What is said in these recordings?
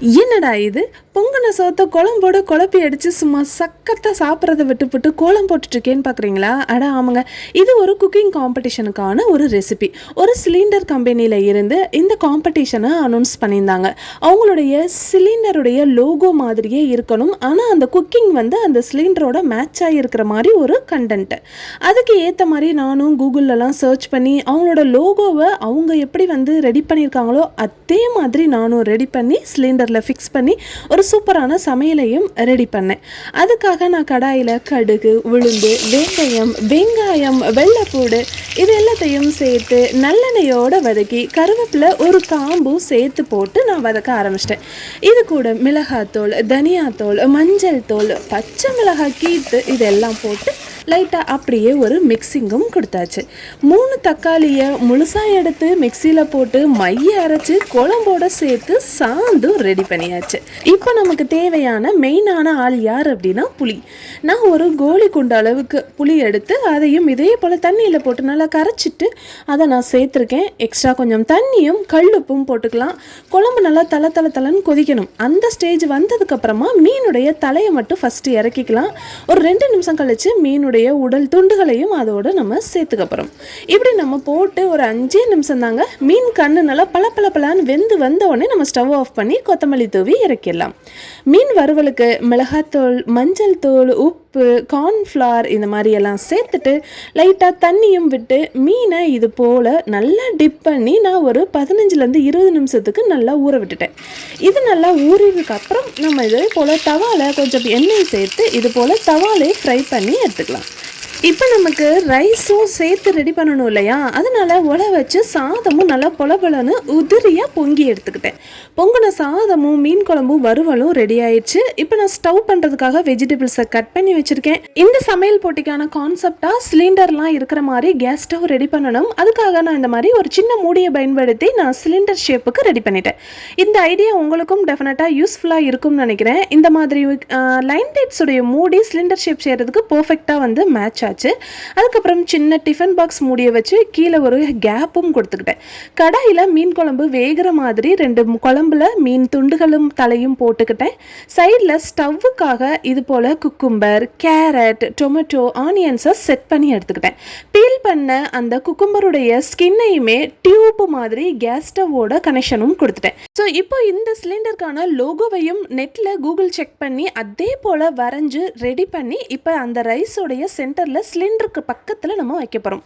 என்னடா இது? பொங்கன சோத்தை குழம்போட குழப்பி அடித்து சும்மா சக்கத்தை சாப்பிட்றத விட்டுப்புட்டு கோலம் போட்டுட்ருக்கேன்னு பார்க்குறீங்களா அட ஆமாங்க. இது ஒரு குக்கிங் காம்படிஷனுக்கான ஒரு ரெசிபி ஒரு சிலிண்டர் கம்பெனியில் இருந்து இந்த காம்படிஷனை அனௌன்ஸ் பண்ணியிருந்தாங்க. அவங்களுடைய சிலிண்டருடைய லோகோ மாதிரியே இருக்கணும். ஆனால் அந்த குக்கிங் வந்து அந்த சிலிண்டரோட மேட்ச் ஆகிருக்கிற மாதிரி ஒரு கண்டென்ட்டு அதுக்கு ஏற்ற மாதிரி நானும் கூகுள்லலாம் சர்ச் பண்ணி அவங்களோட லோகோவை அவங்க எப்படி வந்து ரெடி பண்ணியிருக்காங்களோ அதே மாதிரி நானும் ரெடி பண்ணி சிலிண்டர் சிலிண்டரில் ஃபிக்ஸ் பண்ணி ஒரு சூப்பரான சமையலையும் ரெடி பண்ணேன். அதுக்காக நான் கடாயில் கடுகு உளுந்து வெந்தயம் வெங்காயம் வெள்ளைப்பூடு இது எல்லாத்தையும் சேர்த்து நல்லெண்ணெயோடு வதக்கி கருவேப்பிலை ஒரு காம்பும் சேர்த்து போட்டு நான் வதக்க ஆரம்பிச்சிட்டேன். இது கூட மிளகாத்தூள் தனியாத்தூள் மஞ்சள் தூள் பச்சை மிளகாய் கீத்து இதெல்லாம் போட்டு லைட்டாக அப்படியே ஒரு மிக்சிங்கும் கொடுத்தாச்சு. மூணு தக்காளியை முழுசாக எடுத்து மிக்சியில் போட்டு மைய அரைச்சி குழம்போட சேர்த்து சாந்தும் ரெடி பண்ணியாச்சு. இப்போ நமக்கு தேவையான மெயினான ஆள் யார் அப்படின்னா புளி. நான் ஒரு கோலி குண்ட அளவுக்கு புளி எடுத்து அதையும் இதே போல் தண்ணியில் போட்டு நல்லா கரைச்சிட்டு அதை நான் சேர்த்துருக்கேன். எக்ஸ்ட்ரா கொஞ்சம் தண்ணியும் கல்லுப்பும் போட்டுக்கலாம். குழம்பு நல்லா தலை தலை தலைன்னு கொதிக்கணும். அந்த ஸ்டேஜ் வந்ததுக்கப்புறமா மீனுடைய தலையை மட்டும் ஃபஸ்ட்டு இறக்கிக்கலாம். ஒரு ரெண்டு நிமிஷம் கழித்து மீனுடைய உடல் துண்டுகளையும் அதோடு நம்ம சேர்த்துக்கப்புறோம். இப்படி நம்ம போட்டு ஒரு அஞ்சே நிமிஷம் தாங்க மீன் கண்ணு நல்லா பல பல பலான்னு வெந்து வந்த உடனே நம்ம ஸ்டவ் ஆஃப் பண்ணி கொத்தமல்லி தூவி இறக்கிடலாம். மீன் வறுவலுக்கு மிளகாத்தூள் மஞ்சள் தூள் உப்பு கார்ன்ஃப்ளார் இந்த மாதிரி எல்லாம் சேர்த்துட்டு லைட்டாக தண்ணியும் விட்டு மீனை இது போல் நல்லா டிப் பண்ணி நான் ஒரு பதினஞ்சுலேருந்து இருபது நிமிஷத்துக்கு நல்லா ஊற விட்டுட்டேன். இது நல்லா ஊறினதுக்கு அப்புறம் நம்ம இதே போல் தவாலை கொஞ்சம் எண்ணெய் சேர்த்து இது போல் தவாலே ஃப்ரை பண்ணி எடுத்துக்கலாம். இப்போ நமக்கு ரைஸும் சேர்த்து ரெடி பண்ணணும் இல்லையா? அதனால் உலை வச்சு சாதமும் நல்லா பொல பொலன்னு உதிரியாக பொங்கி எடுத்துக்கிட்டேன். பொங்கின சாதமும் மீன் குழம்பும் வறுவலும் ரெடி ஆயிடுச்சு. இப்போ நான் ஸ்டவ் பண்ணுறதுக்காக வெஜிடபிள்ஸை கட் பண்ணி வச்சுருக்கேன். இந்த சமையல் போட்டிக்கான கான்செப்டாக சிலிண்டர்லாம் இருக்கிற மாதிரி கேஸ் ஸ்டவ் ரெடி பண்ணணும். அதுக்காக நான் இந்த மாதிரி ஒரு சின்ன மூடியை பயன்படுத்தி நான் சிலிண்டர் ஷேப்புக்கு ரெடி பண்ணிட்டேன். இந்த ஐடியா உங்களுக்கும் டெஃபினட்டாக யூஸ்ஃபுல்லாக இருக்கும்னு நினைக்கிறேன். இந்த மாதிரி லைன் டேட்ஸுடைய மூடி சிலிண்டர் ஷேப் செய்கிறதுக்கு பர்ஃபெக்டாக வந்து மேட்ச் வச்சாச்சு அதுக்கப்புறம் சின்ன டிஃபன் பாக்ஸ் மூடியை வச்சு கீழே ஒரு கேப்பும் கொடுத்துக்கிட்டேன். கடாயில் மீன் குழம்பு வேகிற மாதிரி ரெண்டு குழம்புல மீன் துண்டுகளும் தலையும் போட்டுக்கிட்டேன். சைடில் ஸ்டவ்வுக்காக இது போல் குக்கும்பர் கேரட் டொமேட்டோ ஆனியன்ஸை செட் பண்ணி எடுத்துக்கிட்டேன். பீல் பண்ண அந்த குக்கும்பருடைய ஸ்கின்னையுமே டியூப் மாதிரி கேஸ் ஸ்டவோட கனெக்ஷனும் கொடுத்துட்டேன். ஸோ இப்போ இந்த சிலிண்டருக்கான லோகோவையும் நெட்டில் கூகுள் செக் பண்ணி அதே போல் வரைஞ்சு ரெடி பண்ணி இப்போ அந்த ரைஸோடைய சென்டரில் சிலிண்டருக்கு பக்கத்தில் நம்ம வைக்க போகிறோம்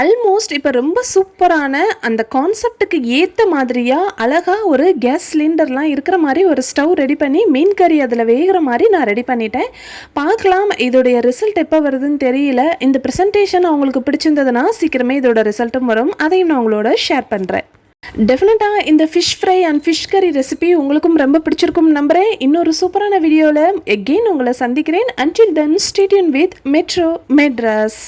ஆல்மோஸ்ட் இப்போ ரொம்ப சூப்பரான அந்த கான்செப்ட்டுக்கு ஏற்ற மாதிரியாக அழகாக ஒரு கேஸ் சிலிண்டர்லாம் இருக்கிற மாதிரி ஒரு ஸ்டவ் ரெடி பண்ணி மீன் கறி அதில் வேகிற மாதிரி நான் ரெடி பண்ணிட்டேன். பார்க்கலாம் இதோடைய ரிசல்ட் எப்போ வருதுன்னு தெரியல. இந்த ப்ரெசன்டேஷன் அவங்களுக்கு பிடிச்சிருந்ததுன்னா சீக்கிரமே இதோட ரிசல்ட்டும் வரும். அதையும் நான் உங்களோட ஷேர் பண்ணுறேன் டெஃபினட்டாக இந்த fish fry and fish curry recipe உங்களுக்கும் ரொம்ப பிடிச்சிருக்கும் நம்புகிறேன் இன்னொரு சூப்பரான வீடியோவில் எகெயின் உங்களை சந்திக்கிறேன். Until then stay tuned with Metro Madras